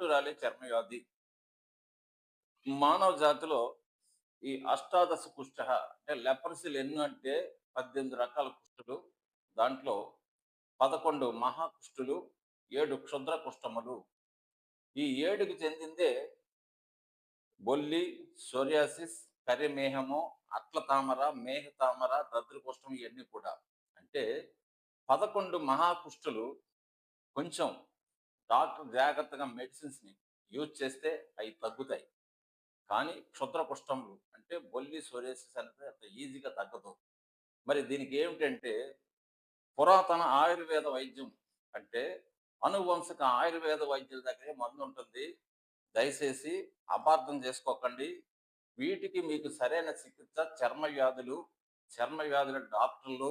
అంటురాలి చర్మవ్యాధి మానవ జాతిలో ఈ అష్టాదశ కుష్ట అంటే లెపరసీలు ఎన్ని అంటే పద్దెనిమిది రకాల కుష్టులు దాంట్లో పదకొండు మహాకుష్ఠులు ఏడు క్షుద్ర కుష్టములు ఈ ఏడుకు చెందిందే బొల్లి సోరియాసిస్ కరిమేహము అట్ల తామర మేహ తామర దద్రకుష్టం ఇవన్నీ కూడా. అంటే పదకొండు మహాకుష్ఠులు కొంచెం డాక్టర్ జాగ్రత్తగా మెడిసిన్స్ని యూజ్ చేస్తే అవి తగ్గుతాయి. కానీ క్షుద్ర కుష్టములు అంటే బొల్లి సోరేసిస్ అనేది అంత ఈజీగా తగ్గదు. మరి దీనికి ఏమిటంటే పురాతన ఆయుర్వేద వైద్యం అంటే అనువంశక ఆయుర్వేద వైద్యుల దగ్గరే మందు ఉంటుంది. దయచేసి అపార్థం చేసుకోకండి. వీటికి మీకు సరైన చికిత్స చర్మ వ్యాధులు చర్మ వ్యాధుల డాక్టర్లు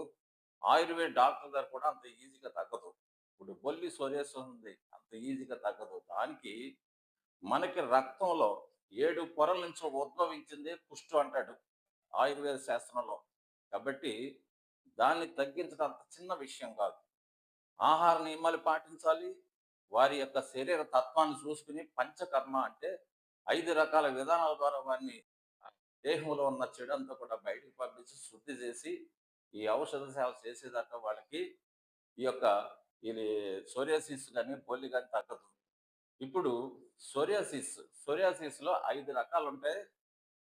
ఆయుర్వేద డాక్టర్ దగ్గర కూడా అంత ఈజీగా తగ్గదు. ఇప్పుడు బొల్లి సోరియాసిస్ ఉంది. అంత ఈజీగా తగ్గదు. దానికి మనకి రక్తంలో ఏడు పొరల నుంచి ఉద్భవించిందే కుష్టు అంటాడు ఆయుర్వేద శాస్త్రంలో. కాబట్టి దాన్ని తగ్గించడం అంత చిన్న విషయం కాదు. ఆహార నియమాలు పాటించాలి. వారి యొక్క శరీర తత్వాన్ని చూసుకుని పంచకర్మ అంటే ఐదు రకాల విధానాల ద్వారా వారిని దేహంలో ఉన్న చెడు అంతా కూడా బయటకు పంపించి శుద్ధి చేసి ఈ ఔషధ సేవ చేసేదాకా వాళ్ళకి ఈ యొక్క ఇది సోరియాసిస్ కానీ బొల్లి కానీ తగ్గదు. ఇప్పుడు సోరియాసిస్ సోరియాసిస్లో ఐదు రకాలు ఉంటాయి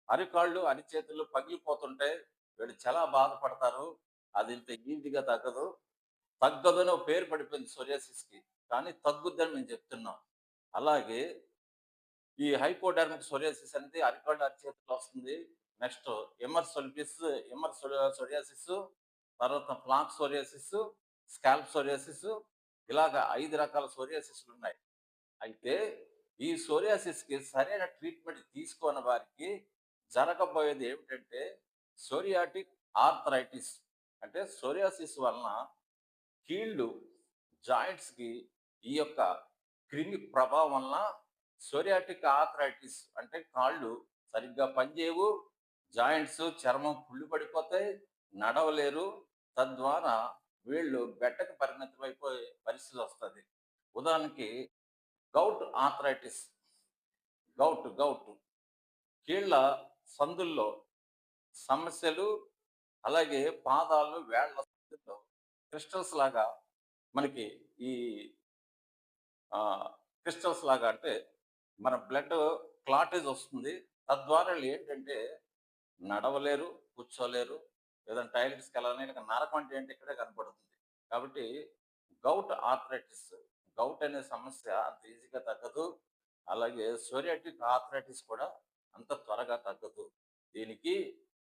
అరికాళ్ళు అరిచేతులు పగిలిపోతుంటాయి. వీళ్ళు చాలా బాధపడతారు. అది ఇంత ఈజీగా తగ్గదు. తగ్గదని ఒక పేరు పడిపోయింది సోరియాసిస్కి. కానీ తగ్గుద్దని మేము చెప్తున్నాం. అలాగే ఈ హైపోడర్మిక్ సోరియాసిస్ అనేది అరికాళ్ళు అరిచేతులు వస్తుంది. నెక్స్ట్ ఎమర్ సొలిపిస్ ఎమర్ సోరియాసిస్ తర్వాత ఫ్లాక్ సోరియాసిస్ స్కాల్ప్ సోరియాసిస్ ఇలాగ ఐదు రకాల సోరియాసిస్లు ఉన్నాయి. అయితే ఈ సోరియాసిస్కి సరైన ట్రీట్మెంట్ తీసుకోని వారికి జరగబోయేది ఏమిటంటే సోరియాటిక్ ఆర్థరైటిస్. అంటే సోరియాసిస్ వలన కీళ్ళు జాయింట్స్కి ఈ యొక్క క్రిమి ప్రభావం వలన సోరియాటిక్ ఆర్థరైటిస్ అంటే కాళ్ళు సరిగ్గా పనిచేయవు జాయింట్స్ చర్మం పుళ్ళు పడిపోతాయి నడవలేరు. తద్వారా వీళ్ళు బెట్టకు పరిమితం అయిపోయే పరిస్థితి వస్తుంది. ఉదాహరణకి గౌట్ ఆర్థరైటిస్ గౌట్ గౌట్ కీళ్ళ సందుల్లో సమస్యలు అలాగే పాదాలు వేళ్ళ సందుల్లో క్రిస్టల్స్ లాగా మనకి ఈ క్రిస్టల్స్ లాగా అంటే మన బ్లడ్ క్లాటేజ్ వస్తుంది. తద్వారా ఏంటంటే నడవలేరు కూర్చోలేరు ఏదైనా టాయిలెట్స్కి వెళ్ళాలని ఇక నరకం అంటే ఏంటి? ఇక్కడే కనపడుతుంది. కాబట్టి గౌట్ ఆర్థరైటిస్ గౌట్ అనే సమస్య అంత ఈజీగా తగ్గదు. అలాగే సోరియాటిక్ ఆర్థరైటిస్ కూడా అంత త్వరగా తగ్గదు. దీనికి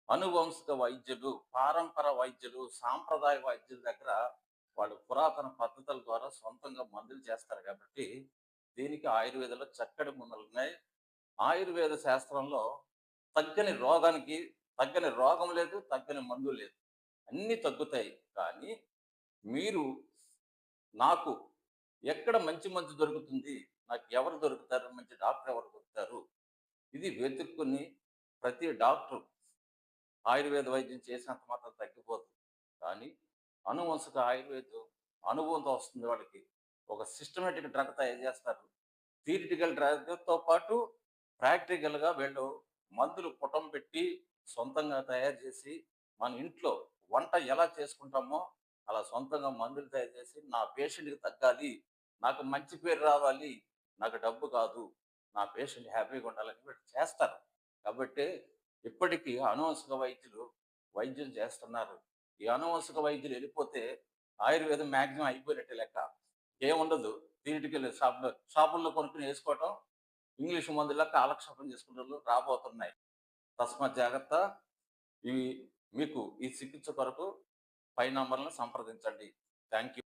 అనువంశిక వైద్యులు పారంపర వైద్యులు సాంప్రదాయ వైద్యుల దగ్గర వాళ్ళు పురాతన పద్ధతుల ద్వారా సొంతంగా మందులు చేస్తారు కాబట్టి దీనికి ఆయుర్వేదంలో చక్కటి మందులు ఉన్నాయి. ఆయుర్వేద శాస్త్రంలో తగ్గని రోగానికి తగ్గని రోగం లేదు తగ్గని మందు లేదు. అన్నీ తగ్గుతాయి. కానీ మీరు నాకు ఎక్కడ మంచి మంచి దొరుకుతుంది నాకు ఎవరు దొరుకుతారు మంచి డాక్టర్ ఎవరు దొరుకుతారు ఇది వెతుక్కుని ప్రతి డాక్టర్ ఆయుర్వేద వైద్యం చేసినంత మాత్రం తగ్గిపోదు. కానీ అనువంశక ఆయుర్వేదం అనుభవంతో వస్తుంది వాళ్ళకి. ఒక సిస్టమేటిక్ డ్రగ్ తయారు చేస్తారు. థియరిటికల్ డ్రగ్తో పాటు ప్రాక్టికల్గా వీళ్ళు మందులు పుటం పెట్టి సొంతంగా తయారు చేసి మన ఇంట్లో వంట ఎలా చేసుకుంటామో అలా సొంతంగా మందులు తయారు చేసి నా పేషెంట్కి తగ్గాలి నాకు మంచి పేరు రావాలి నాకు డబ్బు కాదు నా పేషెంట్ హ్యాపీగా ఉండాలని వీళ్ళు చేస్తారు. కాబట్టి ఇప్పటికీ అనువంశక వైద్యులు వైద్యం చేస్తున్నారు. ఈ అనువంశక వైద్యులు వెళ్ళిపోతే ఆయుర్వేదం మ్యాక్సిమం అయిపోయినట్టే లెక్క. ఏముండదు థియరిటికల్ షాప్ షాపుల్లో కొనుక్కుని వేసుకోవటం ఇంగ్లీష్ మందులా కాలక్షేపం చేసుకుంటారు రాబోతున్నాయి. తస్మాత్ జాగ్రత్త. ఇవి మీకు ఈ చికిత్స కొరకు పై నంబర్లను సంప్రదించండి. Thank you